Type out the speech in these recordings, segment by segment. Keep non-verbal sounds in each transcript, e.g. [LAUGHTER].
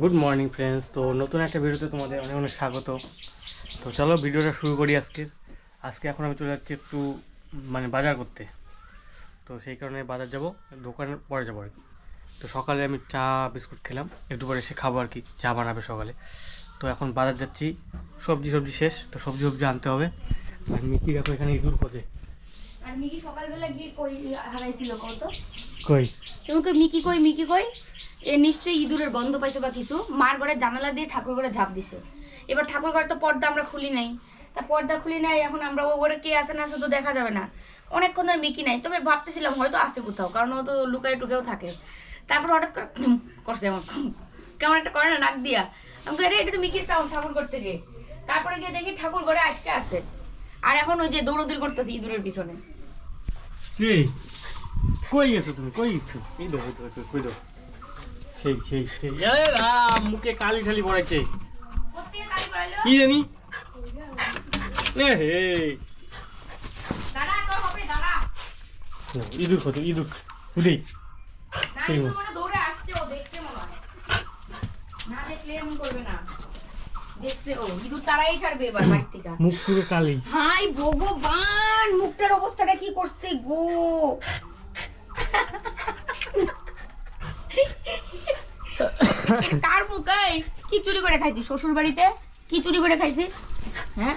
Good morning friends তো নতুন একটা ভিডিওতে তোমাদের অনেক অনেক স্বাগত। তো চলো ভিডিওটা শুরু করি আজকে। আজকে এখন আমি চলে যাচ্ছি একটু মানে বাজার করতে। তো সেই কারণে বাজার যাব, দোকানের পরে যাব আর কি। তো সকালে আমি চা, বিস্কুট খেলাম। একটু পরে এসে খাব আর কি, চা বানাবে সকালে। তো এখন বাজার যাচ্ছি। সবজি সবজি শেষ, তো সবজি সবজি আনতে হবে। আর মিকি দেখো এখানে ইঁদুর খোঁজে। আর মিকি সকালবেলা গিয়ে কই হারাইছিল কত কই? তোমাকে মিকি কই মিকি কই? এ নিশ্চয়ই ইঁদুরের গন্ধ পাইছে বা কিছু। মার ঘরের জানালা দিয়ে ঠাকুর ঘরে ঝাঁপ দিছে। এবার ঠাকুর ঘরে তো পর্দা আমরা খুলি নাই। তা পর্দা খুলি নাই এখন আমরা ও ঘরে কে আছে না আছে তো দেখা যাবে না। অনেকক্ষণ ধরে মিকি নাই তবে ভাবতেছিলাম হয়তো আসে কোথাও কারণ ও তো লুকায় টুকেও থাকে। তারপর হঠাৎ করে [COUGHS] করছে আমার। কেমন একটা করে না নাক দিয়া। আমি আরে এটা তো মিকির সাউন্ড ঠাকুর ঘর থেকে। তারপরে গিয়ে দেখি ঠাকুর ঘরে আজকে আছে। আর এখন ওই যে দৌড়দৌড়ি করতেছে ইঁদুরের পিছনে। এই কই গেছো তুমি কই গেছো এই দেখো দেখো, কই দাও সেই সেই সেই আরে রাম মুখে কালি ঠালি করাইলো? কি জানি এ হে ইঁদুর কত ইঁদুর উদে সেই মতো। দৌড়ে আসছে ও, দেখছে মনে হয়। না দেখলে এমন করবে না। দেখছে ও, ইঁদুর তাড়াই ছাড়বে এবার বাড়ি থেকে। মুখ পুরো কালি। হাই ভগবান মুখটার অবস্থাটা কি করছে গো? এটা কার মুখ এই? কি চুরি করে খাইছিস শ্বশুর বাড়িতে কি চুরি করে খাইছিস? হ্যাঁ?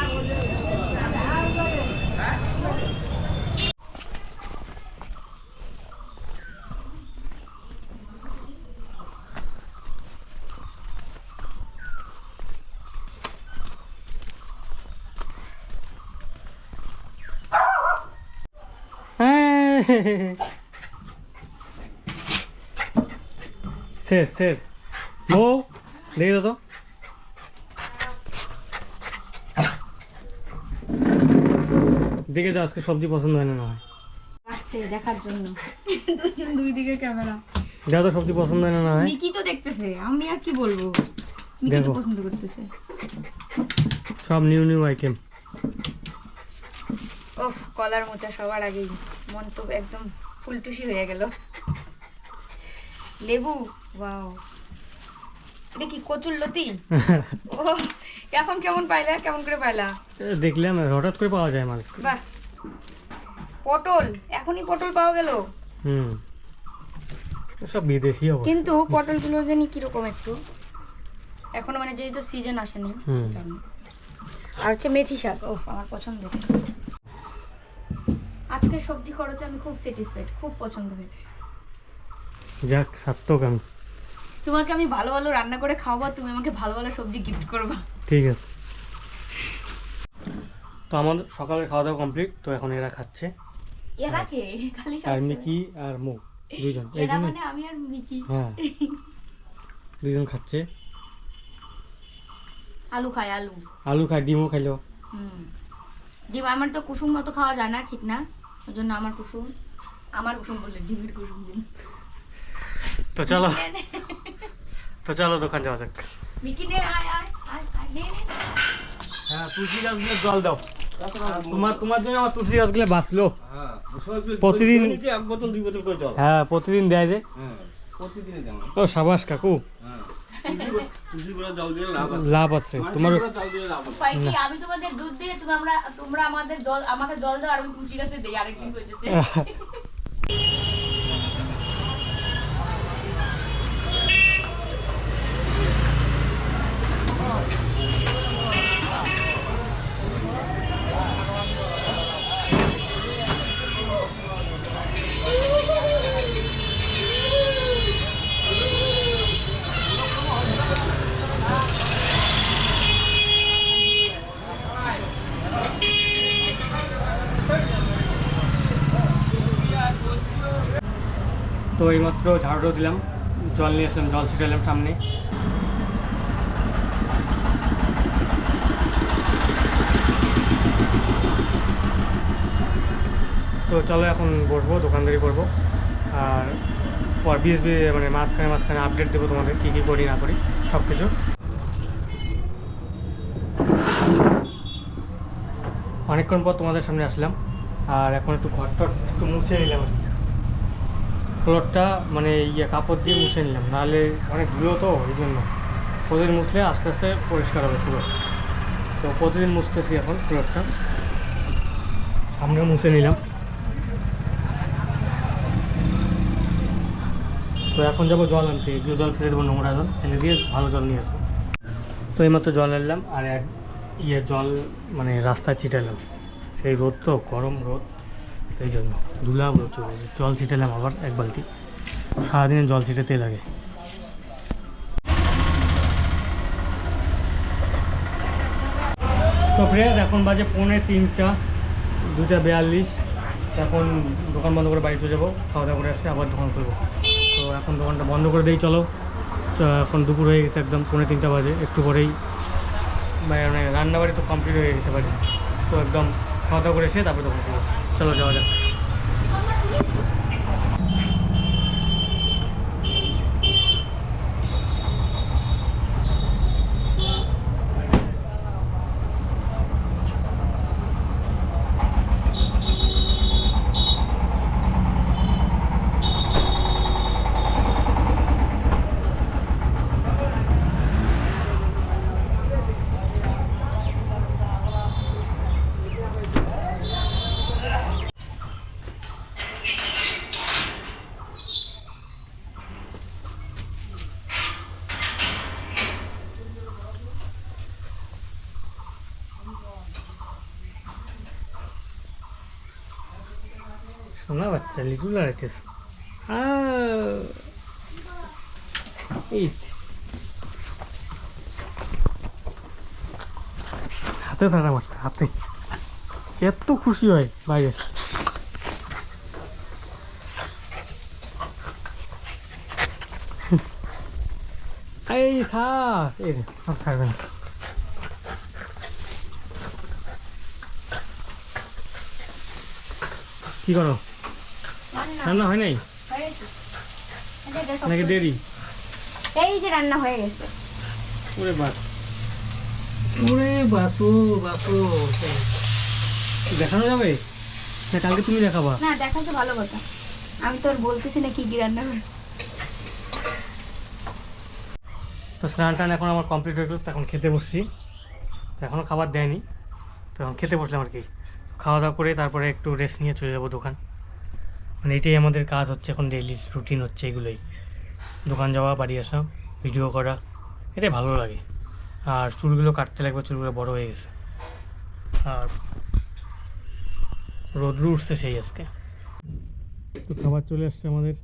ও দেখে তো আজকে সবজি পছন্দ হয় না না দেখার জন্য দুজন দুই দিকে ক্যামেরা যা তো সবজি পছন্দ হয় না না মিকি তো দেখতেছে আমি আর কি বলব? মিকি তো পছন্দ করতেছে। সব নিউ নিউ আইটেম ও কলার মোচা সবার আগেই। মন তো একদম ফুলটুসি হয়ে গেল। লেবু এটা কি কচুর লতি? [LAUGHS] ও এখন কেমন পাইলা? কেমন করে পাইলা? দেখলাম হঠাৎ করে পাওয়া যায় বাহ। পটল এখনই পটল পাওয়া গেল? হুম। সব বিদেশি অবস্থা। কিন্তু পটলগুলো জানি কীরকম একটু। এখনও মানে যেহেতু সিজন আসেনি সেই কারণে। আর হচ্ছে মেথি শাক ও আমার পছন্দের। আজকের সবজি খরচে আমি খুব স্যাটিসফাইড খুব পছন্দ হয়েছে। যাক সার্থক আমি। তোমাকে আমি ভালো ভালো রান্না করে খাওয়াবো তুমি আমাকে ভালো ভালো সবজি গিফট করবা। ঠিক আছে। তো আমাদের সকালের খাওয়া দাওয়া কমপ্লিট তো এখন এরা খাচ্ছে। এরা কে? খালি আর মিকি আর দুজন এই এরা মানে আমি আর মিকি। হ্যাঁ। দুজন খাচ্ছে। আলু খাই আলু। আলু খায় ডিমও খাইলো। হুম। ডিম আমার তো কুসুম মতো খাওয়া যায় না ঠিক না? ওই জন্য আমার কুসুম আমার কুসুম বললে ডিমের কুসুম দিল তো চলো। [LAUGHS] তো চলো দোকান যাওয়া যাক। মিকি নে আয় আয় আয় আয় নে নে হ্যাঁ তুলসী গাছগুলো জল দাও। তোমার তোমার জন্য আমার তুলসী গাছগুলো বাঁচলো। প্রতিদিন- প্রতিদিন এক বোতল দুই বোতল করে জল হ্যাঁ প্রতিদিন দেয় যে। হ্যাঁ ও সাবাস কাকু। হ্যাঁ। দিলে লাভ আছে। তোমার দিলে আমি তোমাদের দুধ দিয়ে তোমরা তোমরা আমাদের জল আমাকে জল দাও আর আমি কুচি গাছে দেই আরেকদিন কইতেছে তো [LAUGHS] এইমাত্র ঝাড়ু দিলাম, জল নিয়ে আসলাম, জল ছিটালাম সামনে। তো চলো এখন বসবো, দোকানদারি করব। আর পর বিএস মানে মাঝখানে মাঝখানে আপডেট দেবো তোমাদের, কী কী করি, না করি সব কিছু অনেকক্ষণ পর তোমাদের সামনে আসলাম, আর এখন একটু ঘরটা একটু মুছে নিলাম আর ফ্লোরটা মানে ইয়ে কাপড় দিয়ে মুছে নিলাম। নাহলে অনেক ধুলো তো, এই জন্য। প্রতিদিন মুছলে আস্তে আস্তে পরিষ্কার হবে পুরো। তো প্রতিদিন মুছতেছি এখন ফ্লোরটা আমরা মুছে নিলাম। তো এখন যাব জল আনতে। এগুলো জল ফেলে দেবো নোংরা জল। ফেলে দিয়ে ভালো জল নিয়ে আসব। তো এইমাত্র জল আনলাম। আর এক ইয়ে জল মানে রাস্তায় ছিটালাম। সেই রোদ তো, গরম রোদ। এই জন্য ধুলা প্রচুর জল ছিটালাম আবার এক বালতি। সারাদিনে জল ছিটাতেই লাগে। তো ফ্রেন্ডস এখন বাজে পৌনে তিনটা দুটা বিয়াল্লিশ। এখন দোকান বন্ধ করে বাড়ি চলে যাব, খাওয়া দাওয়া করে আসছে, আবার দোকান খুলবো। তো এখন দোকানটা বন্ধ করে দিই, চলো। তো এখন দুপুর হয়ে গেছে একদম, পৌনে তিনটা বাজে, একটু পরেই। মানে রান্নাবাড়ি তো কমপ্লিট হয়ে গেছে বাড়ি। তো একদম খাওয়া দাওয়া করে এসে তারপরে দোকান খুলবো। চলো যাওয়া যাক শোনা বাচ্চা লিটু লড়াইতেছে এই হাতে থাকা বাচ্চা হাতে এত খুশি হয় বাইরে এই স্যার এই রে, আর থাকবে না কি করো রান্না হয় নাই? নাকি দেরি? এই যে রান্না হয়ে গেছে। ওরে বাস ওরে বাসু বাসু দেখানো যাবে? না কালকে তুমি দেখাবা। না দেখাই তো ভালো কথা। আমি তোর বলতেছি না কি কি রান্না করে তো স্নান টান এখন আমার কমপ্লিট হয়ে গেল তো এখন খেতে বসছি। তো এখনও খাবার দেয়নি। তো এখন খেতে বসলাম আর কি। খাওয়া দাওয়া করে তারপরে একটু রেস্ট নিয়ে চলে যাব দোকান। মানে এটাই আমাদের কাজ হচ্ছে এখন ডেইলি রুটিন হচ্ছে এগুলোই। দোকান যাওয়া বাড়ি আসা ভিডিও করা এটাই ভালো লাগে। আর চুলগুলো কাটতে লাগবে চুলগুলো বড় হয়ে গেছে। আর রোদ্রু উঠছে সেই আজকে। তো খাবার চলে আসছে আমাদের।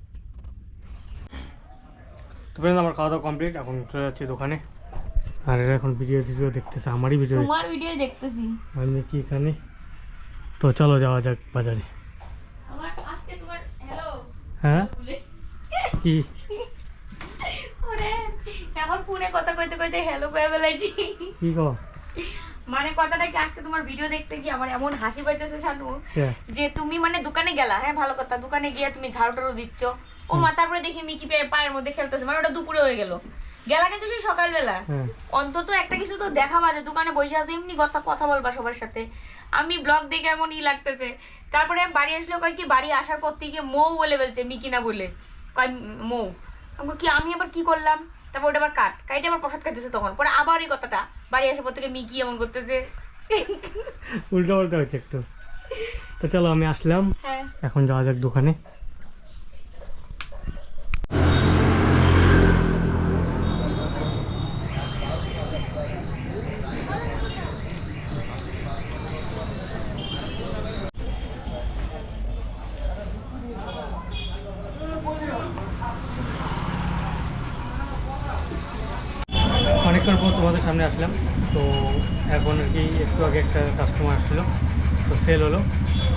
তো ফ্রেন্ড আমার খাওয়া দাওয়া কমপ্লিট এখন চলে যাচ্ছি দোকানে। আর এরা এখন ভিডিও টিডিও দেখতেছে আমারই ভিডিও তোমার ভিডিও দেখতেছি। আমি কি এখানে। তো চলো যাওয়া যাক বাজারে আমার আজকে তোমার হ্যালো হ্যাঁ? কি? এখন ফোনে কথা কইতে কইতে হ্যালো কয়ে কি মানে কথাটা কি আজকে তোমার ভিডিও দেখতে গিয়ে আমার এমন হাসি পাইতেছে শানু যে তুমি মানে দোকানে গেলা হ্যাঁ ভালো কথা দোকানে গিয়ে তুমি ঝাড়ু টাড়ু দিচ্ছ। ও মা তারপরে দেখি মিকি পেয়ে পায়ের মধ্যে খেলতেছে মানে ওটা দুপুরে হয়ে গেল। গেলা কিন্তু সেই সকালবেলা। হ্যাঁ। অন্তত একটা কিছু তো দেখাবা যে দোকানে বসে আছে এমনি কথা কথা বলবা সবার সাথে। আমি ব্লগ দেখে এমন ই লাগতেছে। তারপরে বাড়ি আসলে কয় কি বাড়ি আসার পর থেকে মৌ বলে বলছে মিকি না বলে। কয় মৌ। আমি কি আমি আবার কি করলাম? তারপর ওটা আবার কাট। কাইটে আবার প্রসাদ খাইতেছে তখন। পরে আবার এই কথাটা বাড়ি আসার পর থেকে মিকি এমন করতেছে। উল্টো পাল্টা হচ্ছে একটু। তো চলো আমি আসলাম। হ্যাঁ। এখন যাওয়া যাক দোকানে অনেকক্ষণ পর তোমাদের সামনে আসলাম। তো এখন আর কি একটু আগে একটা কাস্টমার আসছিল তো সেল হলো।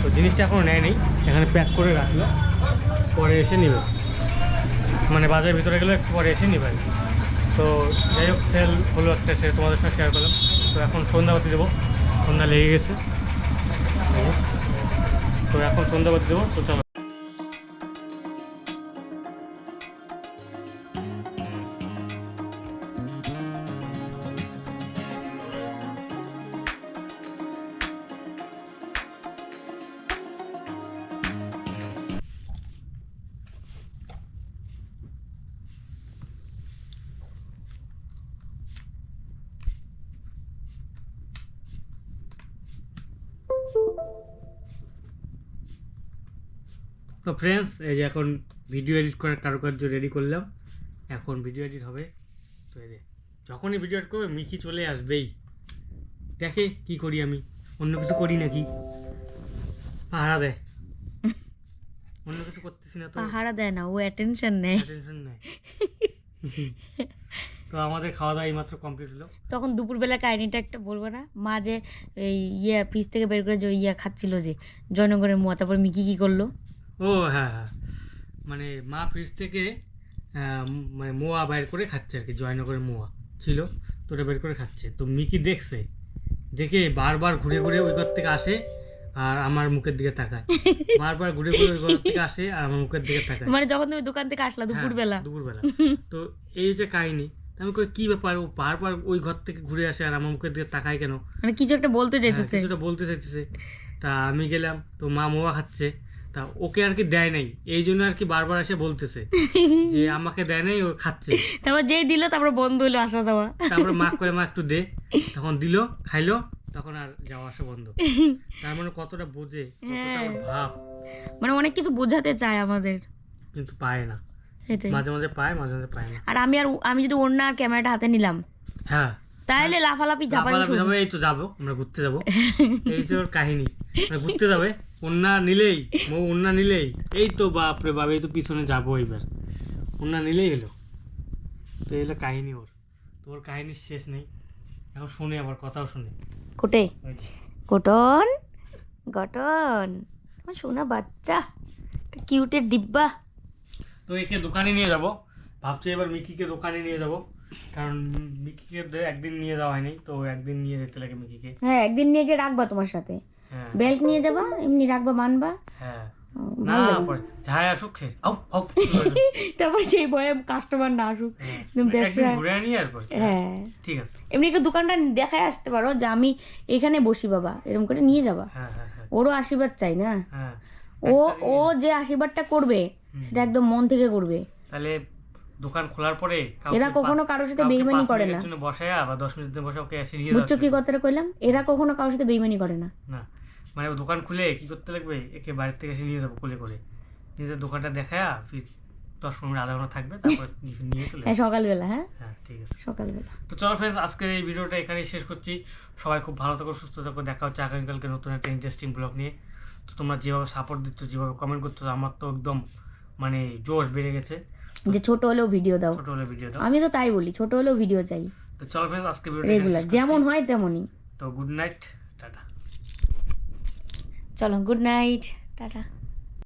তো জিনিসটা এখনও নেয় নেই। এখানে প্যাক করে রাখল। পরে এসে নেবে। মানে বাজারের ভিতরে গেলে একটু পরে এসে নেবে তো যাই হোক সেল হলো একটা সে তোমাদের সঙ্গে শেয়ার করলাম। তো এখন সন্ধ্যাবাতি দেবো। সন্ধ্যা লেগে গেছে। তো এখন সন্ধ্যাবাদ দেবো। তো চলো। তো ফ্রেন্ডস এই যে এখন ভিডিও এডিট করার কারুকার্য রেডি করলাম। এখন ভিডিও এডিট হবে। তো এই যে যখনই ভিডিও এডিট করবে মিকি চলে আসবেই। দেখে কি করি আমি? অন্য কিছু করি নাকি? পাহারা দেয়। [LAUGHS] অন্য কিছু করতেছি না তো। পাহারা দেয় না ও অ্যাটেনশন নেয়। টেনশন নেয়। তো আমাদের খাওয়া দাওয়া এইমাত্র কমপ্লিট হলো। তখন দুপুরবেলা কাহিনিটা একটা বলব না? মা যে এই ইয়ে ফ্রিজ থেকে বের করে যে ইয়া খাচ্ছিল যে জয়নগরের মোয়া তারপর মিকি কি করল? ও হ্যাঁ হ্যাঁ। মানে মা ফ্রিজ থেকে মানে মোয়া বের করে খাচ্ছে আর কি জয়নগরের মোয়া ছিল তো ওটা বের করে খাচ্ছে। তো মিকি দেখছে দেখে বারবার ঘুরে ঘুরে ওই ঘর থেকে আসে আর আমার মুখের দিকে তাকায়। বারবার ঘুরে ঘুরে ওই ঘর থেকে আসে আর আমার মুখের দিকে তাকায়। মানে যখন তুমি দোকান থেকে আসলা দুপুরবেলা হ্যাঁ, দুপুরবেলা। তো এই যে কাহিনী আমি কই কি ব্যাপার? ও বারবার ওই ঘর থেকে ঘুরে আসে আর আমার মুখের দিকে তাকায় কেন? মানে কিছু একটা বলতে হ্যাঁ, চাইতেছে। কিছুটা বলতে চাইতেছে। তা আমি গেলাম তো মা মোয়া খাচ্ছে। তা ওকে আর কি দেয় নাই। এই জন্য আর কি বারবার এসে বলতেছে [LAUGHS] যে আমাকে দেয় নাই ও খাচ্ছে। তারপর যেই দিল তারপর বন্ধ হলো আসা যাওয়া। তারপরে মা করে মা একটু দে। [LAUGHS] তখন দিল খাইলো তখন আর যাওয়া আসা বন্ধ। [LAUGHS] তার মানে কতটা বোঝে ভাব। মানে অনেক কিছু বোঝাতে চায় আমাদের। কিন্তু পায় না। সেটাই। মাঝে মাঝে পায় মাঝে মাঝে পায় না। আর আমি আর আমি যদি অন্য আর ক্যামেরাটা হাতে নিলাম হ্যাঁ। তাহলে লাফালাফি ঝাপানি লাফালাফি যাবে এই তো যাব আমরা ঘুরতে যাব। এই তো কাহিনী মানে ঘুরতে যাবে অন্যা নিলেই অন্যা নিলেই এই তো বাপরে বাপ এই তো পিছনে যাব এবার অন্যা নিলেই হলো। তো এলো কাহিনী ওর। তো ওর কাহিনীর শেষ নেই। এখন শুনে আবার কথাও শুনে। কোটে? কোটন গটন আমার সোনা বাচ্চা? একটা কিউটের ডিব্বা। তো একে দোকানে নিয়ে যাব। ভাবছি এবার মিকিকে দোকানে নিয়ে যাব। কারণ মিকিকে একদিন নিয়ে যাওয়া হয়নি তো একদিন নিয়ে যেতে লাগে মিকিকে। হ্যাঁ একদিন নিয়ে গিয়ে রাখবা তোমার সাথে। বেল্ট নিয়ে যাবা এমনি রাখবা মানবা। হ্যাঁ। [LAUGHS] তারপর সেই বয়ে কাস্টমার না আসুক। হ্যাঁ, হ্যাঁ। ঠিক আছে। এমনি একটু দোকানটা দেখায় আসতে পারো যে আমি এখানে বসি বাবা। এরকম করে নিয়ে যাবা। হ্যাঁ হ্যাঁ হ্যাঁ। ওরও আশীর্বাদ চাই না? হ্যাঁ। ও ও যে আশীর্বাদটা করবে সেটা একদম মন থেকে করবে। তাহলে দোকান খোলার পরে এরা কখনো কারোর সাথে বেইমানি করে না। বসায়া বা দশ মিনিটের জন্য বসে ওকে এসে নিয়ে বুঝছ কি কথাটা কইলাম এরা কখনো কারোর সাথে বেইমানি করে না। না। মানে দোকান খুলে কি করতে লাগবে? একে বাড়ির থেকে এসে নিয়ে যাব কোলে করে। নিজের দোকানটা দেখায়া ফির দশ পনেরো মিনিট আধা ঘণ্টা থাকবে তারপর [LAUGHS] নিয়ে চলে হ্যাঁ সকালবেলা হ্যাঁ? হ্যাঁ ঠিক আছে। সকালবেলা। তো চলো ফ্রেন্ডস আজকের এই ভিডিওটা এখানেই শেষ করছি। সবাই খুব ভালো থাকো সুস্থ থাকো। দেখা হচ্ছে আগামীকালকে নতুন একটা ইন্টারেস্টিং ব্লগ নিয়ে। তো তোমরা যেভাবে সাপোর্ট দিচ্ছ যেভাবে কমেন্ট করছ আমার তো একদম মানে জোশ বেড়ে গেছে। যে ছোট হলেও ভিডিও দাও। ছোট হলেও ভিডিও দাও। আমি তো তাই বলি ছোট হলেও ভিডিও চাই। তো চলো ফ্রেন্ডস আজকে ভিডিওটা রেগুলার যেমন হয় তেমনই। তো গুড নাইট চলো গুড নাইট টাটা।